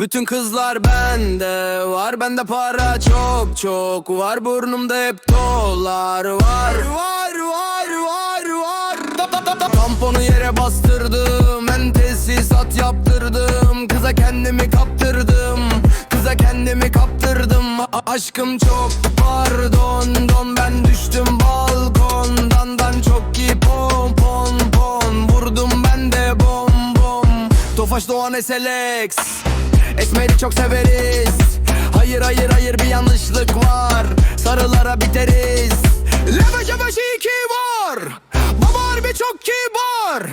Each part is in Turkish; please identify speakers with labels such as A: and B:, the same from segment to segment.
A: Bütün kızlar bende var bende para çok çok var. Burnumda hep dolar var. Var var var var. Da- da- da- da- Tamponu yere bastırdım en tesisat yaptırdım. Kıza kendimi kaptırdım kıza kendimi kaptırdım. A- aşkım çok pardon don. Ben düştüm balkondan dan çok ki pom pom pom. Vurdum ben de bom bom. Tofaş Doğan SLX Esmer'i çok severiz. Hayır hayır hayır bir yanlışlık var. Sarılara biteriz. Lebeş lebeş iyi ki var. Baba harbi çok kibar.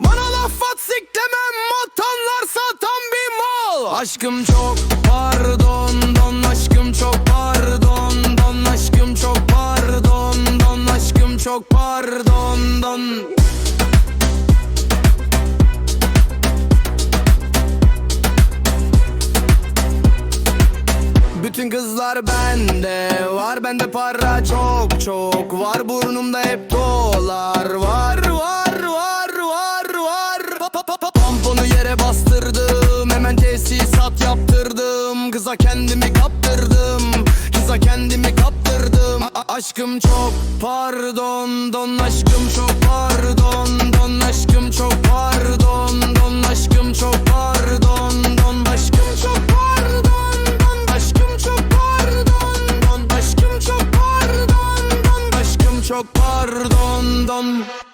A: Bana laf at siklemem Atanlar satan bir mal. Aşkım çok pardon Don aşkım çok pardon Don aşkım çok pardon Don aşkım çok pardon Don Bütün kızlar bende. Var bende para çok çok. Var burnumda hep dolar. Var var var var var. Tamponu yere bastırdım. Hemen tesisat yaptırdım. Kıza kendimi kaptırdım. Kıza kendimi kaptırdım. A- aşkım çok pardon. Don aşkım çok pardon. Don aşkım otro cordón. Don.